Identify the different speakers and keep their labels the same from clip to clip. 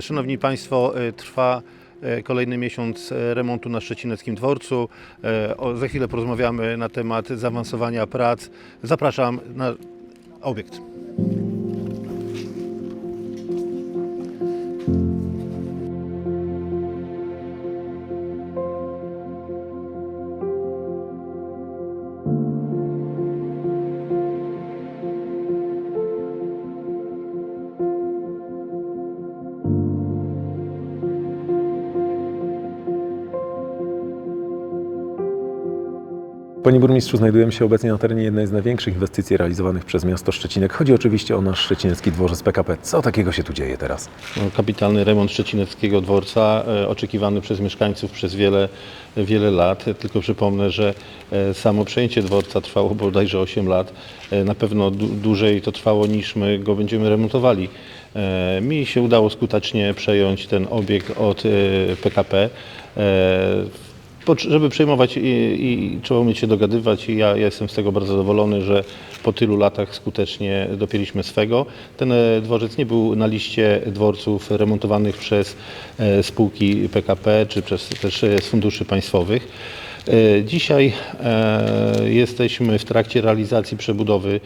Speaker 1: Szanowni Państwo, e, trwa e, kolejny miesiąc e, remontu na Szczecineckim Dworcu. Za chwilę porozmawiamy na temat zaawansowania prac. Zapraszam na obiekt.
Speaker 2: Panie burmistrzu, znajdujemy się obecnie na terenie jednej z największych inwestycji realizowanych przez miasto Szczecinek. Chodzi oczywiście o nasz szczecinecki dworzec PKP. Co takiego się tu dzieje teraz?
Speaker 1: No, Kapitalny remont Szczecineckiego Dworca, e, oczekiwany przez mieszkańców przez wiele, wiele lat. Tylko przypomnę, że e, samo przejęcie dworca trwało bodajże 8 lat. E, Na pewno dłużej to trwało niż my go będziemy remontowali. Mi się udało skutecznie przejąć ten obiekt od PKP. Żeby przejmować i, i trzeba umieć się dogadywać i ja, ja jestem z tego bardzo zadowolony, że po tylu latach skutecznie dopięliśmy swego. Ten e, dworzec nie był na liście dworców remontowanych przez e, spółki PKP czy przez, też e, z funduszy państwowych. Dzisiaj jesteśmy w trakcie realizacji przebudowy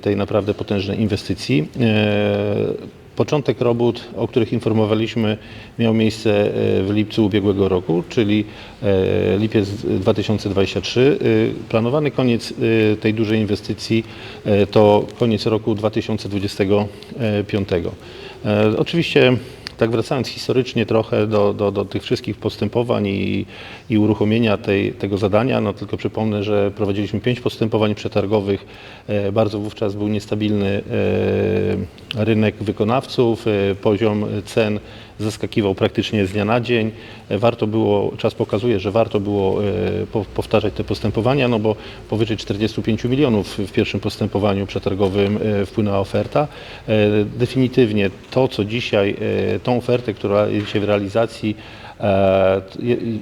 Speaker 1: tej naprawdę potężnej inwestycji. Początek robót, o których informowaliśmy, miał miejsce e, w lipcu ubiegłego roku, czyli e, lipiec 2023. E, Planowany koniec tej dużej inwestycji to koniec roku 2025. E, Oczywiście tak wracając historycznie trochę do, do, do tych wszystkich postępowań i, i uruchomienia tej, tego zadania, no tylko przypomnę, że prowadziliśmy pięć postępowań przetargowych. E, Bardzo wówczas był niestabilny e, rynek wykonawców, e, poziom cen zaskakiwał praktycznie z dnia na dzień. Warto było, czas pokazuje, że warto było e, po- powtarzać te postępowania, no bo powyżej 45 milionów w pierwszym postępowaniu przetargowym e, wpłynęła oferta. E, Definitywnie to, co dzisiaj, tą ofertę, która jest dzisiaj w realizacji,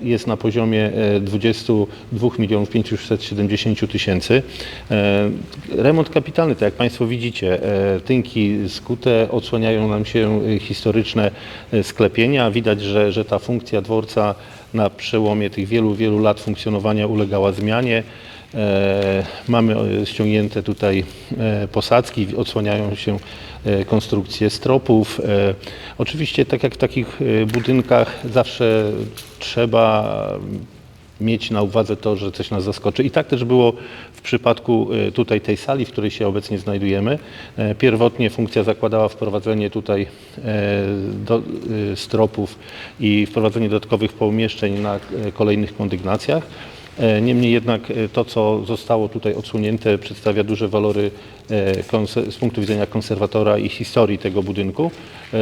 Speaker 1: jest na poziomie e, 22 milionów 570 tysięcy. E, Remont kapitalny, tak jak Państwo widzicie, e, tynki skute, odsłaniają nam się e, historyczne e, sklepienia. Widać, że, że ta funkcja dworca na przełomie tych wielu, wielu lat funkcjonowania ulegała zmianie. E, Mamy e, ściągnięte tutaj e, posadzki, odsłaniają się konstrukcje stropów. Oczywiście, tak jak w takich budynkach, zawsze trzeba mieć na uwadze to, że coś nas zaskoczy. I tak też było w przypadku tutaj tej sali, w której się obecnie znajdujemy. Pierwotnie funkcja zakładała wprowadzenie tutaj do, stropów i wprowadzenie dodatkowych pomieszczeń na kolejnych kondygnacjach. E, Niemniej jednak e, to, co zostało tutaj odsunięte, przedstawia duże walory e, z punktu widzenia konserwatora i historii tego budynku.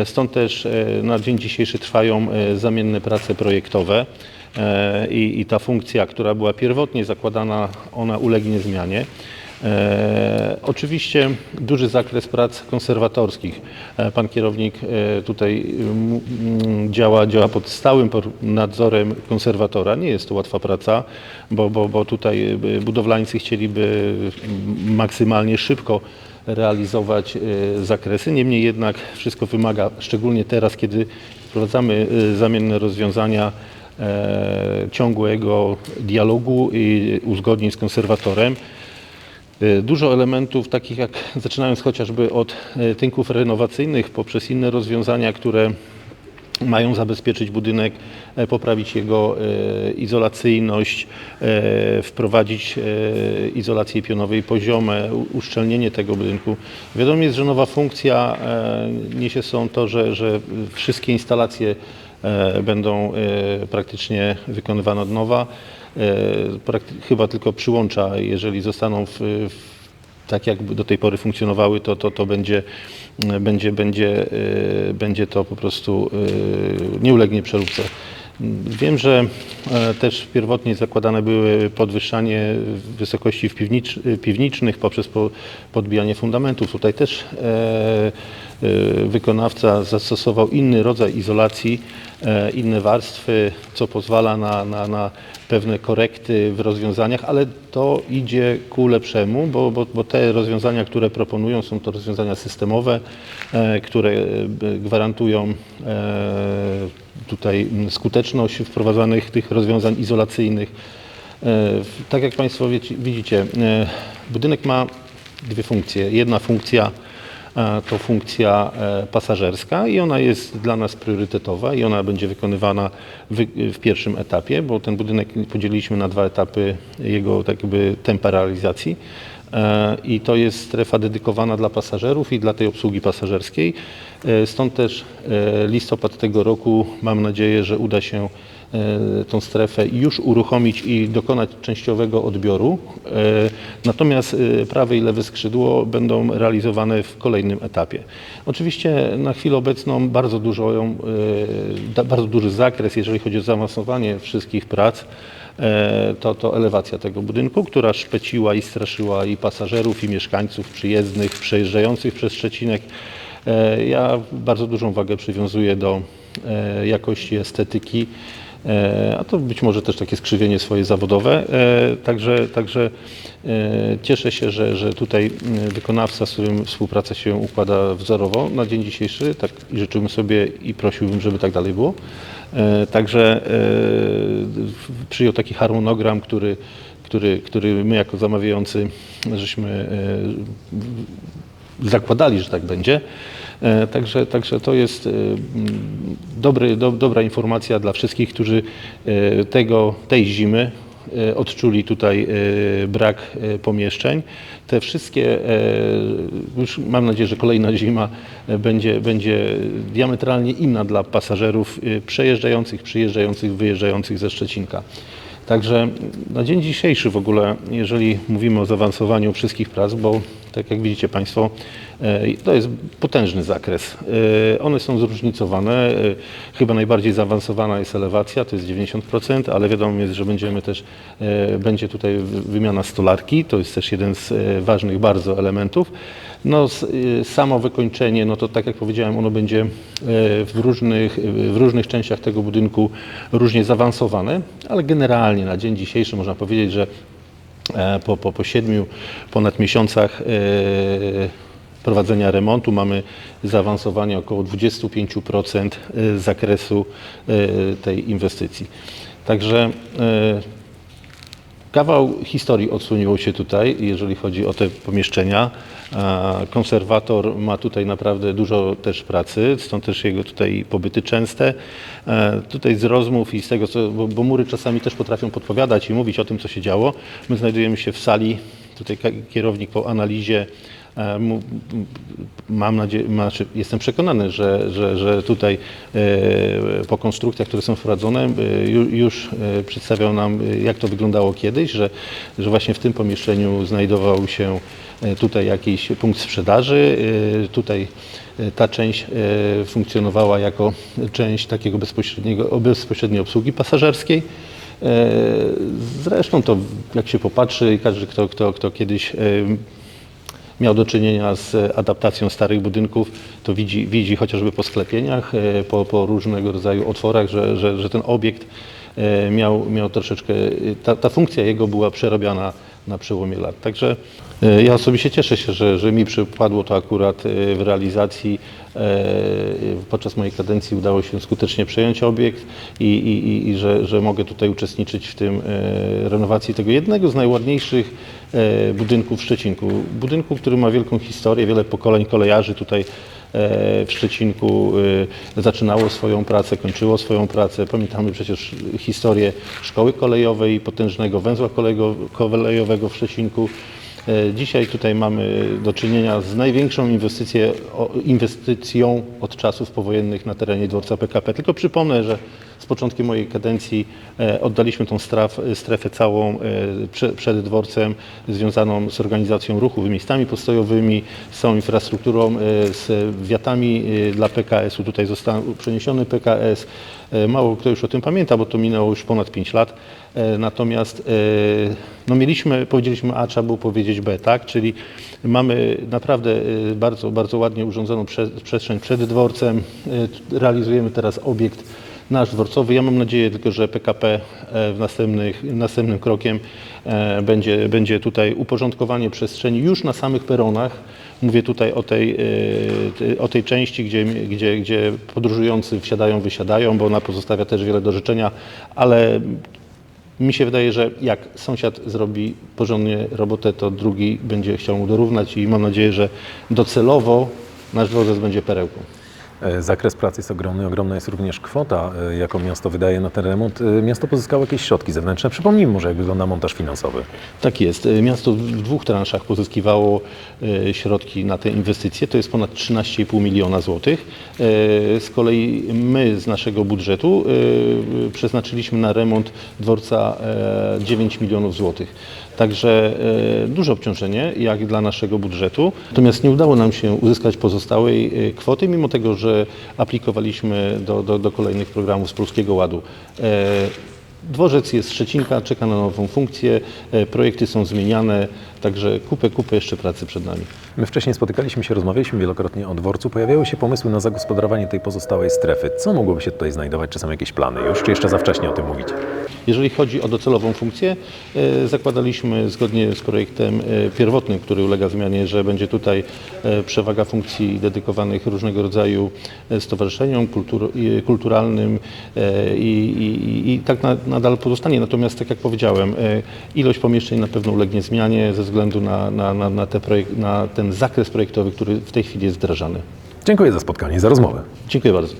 Speaker 1: Stąd też na dzień dzisiejszy trwają zamienne prace projektowe i, i ta funkcja, która była pierwotnie zakładana, ona ulegnie zmianie. E, oczywiście duży zakres prac konserwatorskich. E, pan kierownik e, tutaj działa, działa pod stałym nadzorem konserwatora. Nie jest to łatwa praca, bo, bo, bo tutaj budowlańcy chcieliby maksymalnie szybko realizować zakresy. Niemniej jednak wszystko wymaga, szczególnie teraz, kiedy wprowadzamy zamienne rozwiązania, ciągłego dialogu i uzgodnień z konserwatorem. E, Dużo elementów, takich jak zaczynając chociażby od e, tynków renowacyjnych, poprzez inne rozwiązania, które mają zabezpieczyć budynek, e, poprawić jego e, izolacyjność, e, wprowadzić izolację pionowej poziome, uszczelnienie tego budynku. Wiadomo jest, że nowa funkcja niesie są to, że, że wszystkie instalacje będą praktycznie wykonywane od nowa. E, Chyba tylko przyłącza, jeżeli zostaną w, w tak jak do tej pory funkcjonowały, to, to, to będzie, będzie, będzie, e, będzie to po prostu e, nie ulegnie przeróbce. Wiem, że e, też pierwotnie zakładane były podwyższanie wysokości piwnicz, piwnicznych poprzez po, podbijanie fundamentów. Tutaj też e, wykonawca zastosował inny rodzaj izolacji, e, inne warstwy, co pozwala na, na, na pewne korekty w rozwiązaniach, ale to idzie ku lepszemu, bo, bo, bo te rozwiązania, które proponują, są to rozwiązania systemowe, e, które e, gwarantują tutaj skuteczność wprowadzanych tych rozwiązań izolacyjnych. Tak jak Państwo wiecie, widzicie, budynek ma dwie funkcje. Jedna funkcja to funkcja e, pasażerska i ona jest dla nas priorytetowa i ona będzie wykonywana wy- w pierwszym etapie, bo ten budynek podzieliliśmy na dwa etapy jego tak jakby tempa realizacji. E, I to jest strefa dedykowana dla pasażerów i dla tej obsługi pasażerskiej. E, Stąd też listopad tego roku mam nadzieję, że uda się tą strefę już uruchomić i dokonać częściowego odbioru. E, Natomiast e, prawe i lewe skrzydło będą realizowane w kolejnym etapie. Oczywiście na chwilę obecną bardzo, dużo, e, da- bardzo duży zakres, jeżeli chodzi o zaawansowanie wszystkich prac, e, to, to elewacja tego budynku, która szpeciła i straszyła i pasażerów, i mieszkańców przyjezdnych, przejeżdżających przez Szczecinek. E, Ja bardzo dużą wagę przywiązuję do e, jakości estetyki, e, a to być może też takie skrzywienie swoje zawodowe. E, Także, także e, cieszę się, że, że tutaj m, wykonawca, z którym współpraca się układa wzorowo na dzień dzisiejszy, tak życzyłbym sobie i prosiłbym, żeby tak dalej było. E, Także e, przyjął taki harmonogram, który, który, który my jako zamawiający żeśmy e, zakładali, że tak będzie. E, Także, także to jest e, dobry, do, dobra informacja dla wszystkich, którzy e, tego, tej zimy odczuli tutaj brak pomieszczeń. Te wszystkie, już mam nadzieję, że kolejna zima będzie, będzie diametralnie inna dla pasażerów przejeżdżających, przyjeżdżających, wyjeżdżających ze Szczecinka. Także na dzień dzisiejszy w ogóle, jeżeli mówimy o zaawansowaniu wszystkich prac, bo tak jak widzicie Państwo, e, to jest potężny zakres. E, One są zróżnicowane. E, Chyba najbardziej zaawansowana jest elewacja, to jest 90%, ale wiadomo jest, że będziemy też, będzie tutaj wy- wymiana stolarki, to jest też jeden z ważnych bardzo elementów. No, samo wykończenie, no to tak jak powiedziałem, ono będzie w różnych, w różnych częściach tego budynku różnie zaawansowane, ale generalnie na dzień dzisiejszy można powiedzieć, że po, po, po siedmiu ponad miesiącach e, prowadzenia remontu mamy zaawansowanie około 25% e, zakresu e, tej inwestycji. Także e, Kawał historii odsłoniło się tutaj, jeżeli chodzi o te pomieszczenia. Konserwator ma tutaj naprawdę dużo też pracy, stąd też jego tutaj pobyty częste. E, Tutaj z rozmów i z tego, co, bo, bo mury czasami też potrafią podpowiadać i mówić o tym, co się działo. My znajdujemy się w sali, tutaj kierownik po analizie Mam nadzieję, znaczy jestem przekonany, że, że, że tutaj e, po konstrukcjach, które są wprowadzone, e, ju- już e, przedstawiał nam, e, jak to wyglądało kiedyś, że, że właśnie w tym pomieszczeniu znajdował się e, tutaj jakiś punkt sprzedaży. e, Tutaj e, ta część e, funkcjonowała jako część takiego bezpośredniego, bezpośredniej obsługi pasażerskiej. E, Zresztą to, jak się popatrzy, każdy, kto, kto, kto kiedyś e, miał do czynienia z adaptacją starych budynków, to widzi, widzi chociażby po sklepieniach, e, po, po różnego rodzaju otworach, że, że, że ten obiekt e, miał, miał troszeczkę, ta, ta funkcja jego była przerobiona na przełomie lat. Także e, ja osobiście cieszę się, że, że mi przypadło to akurat e, w realizacji. e, Podczas mojej kadencji udało się skutecznie przejąć obiekt i, i, i, że, że mogę tutaj uczestniczyć w tym renowacji tego jednego z najładniejszych budynków w Szczecinku. Budynku, który ma wielką historię, wiele pokoleń kolejarzy tutaj w Szczecinku e, zaczynało swoją pracę, kończyło swoją pracę. Pamiętamy przecież historię szkoły kolejowej, potężnego węzła kolejowego w Szczecinku. E, Dzisiaj tutaj mamy do czynienia z największą inwestycją od czasów powojennych na terenie dworca PKP. Tylko przypomnę, że z początkiem mojej kadencji e, oddaliśmy tą straf, strefę całą e, prze, przed dworcem związaną z organizacją ruchu, miejscami postojowymi, z całą infrastrukturą, e, z wiatami dla PKS-u. Tutaj został przeniesiony PKS. Mało kto już o tym pamięta, bo to minęło już ponad 5 lat. Natomiast no mieliśmy, powiedzieliśmy A, trzeba było powiedzieć B, tak? Czyli mamy naprawdę bardzo, bardzo ładnie urządzoną prze, przestrzeń przed dworcem. Realizujemy teraz obiekt nasz dworcowy. Ja mam nadzieję tylko, że PKP e, w następnych, następnym krokiem e, będzie, będzie tutaj uporządkowanie przestrzeni już na samych peronach. Mówię tutaj o tej, e, o tej części, gdzie, gdzie, gdzie podróżujący wsiadają, wysiadają, bo ona pozostawia też wiele do życzenia, ale mi się wydaje, że jak sąsiad zrobi porządnie robotę, to drugi będzie chciał mu dorównać i mam nadzieję, że docelowo nasz dworzec będzie perełką.
Speaker 2: E, Zakres pracy jest ogromny, ogromna jest również kwota, e, jaką miasto wydaje na ten remont. E, Miasto pozyskało jakieś środki zewnętrzne. Przypomnijmy może, jak wygląda montaż finansowy.
Speaker 1: Tak jest. Miasto w dwóch transzach pozyskiwało środki na te inwestycje. To jest ponad 13,5 miliona złotych. Z kolei my z naszego budżetu przeznaczyliśmy na remont dworca e, 9 milionów złotych. Także e, duże obciążenie jak dla naszego budżetu. Natomiast nie udało nam się uzyskać pozostałej e, kwoty, mimo tego, że aplikowaliśmy do, do, do kolejnych programów z Polskiego Ładu. E, Dworzec jest Szczecinka, czeka na nową funkcję, projekty są zmieniane, także kupę, kupę jeszcze pracy przed nami.
Speaker 2: My wcześniej spotykaliśmy się, rozmawialiśmy wielokrotnie o dworcu. Pojawiały się pomysły na zagospodarowanie tej pozostałej strefy. Co mogłoby się tutaj znajdować? Czy są jakieś plany już? Czy jeszcze za wcześnie o tym mówić?
Speaker 1: Jeżeli chodzi o docelową funkcję, e, zakładaliśmy zgodnie z projektem e, pierwotnym, który ulega zmianie, że będzie tutaj e, przewaga funkcji dedykowanych różnego rodzaju stowarzyszeniom kultur, kulturalnym i, i, i tak na, nadal pozostanie. Natomiast, tak jak powiedziałem, ilość pomieszczeń na pewno ulegnie zmianie ze względu na, na, na, na, te projek- na ten zakres projektowy, który w tej chwili jest wdrażany.
Speaker 2: Dziękuję za spotkanie i za rozmowę.
Speaker 1: Dziękuję bardzo.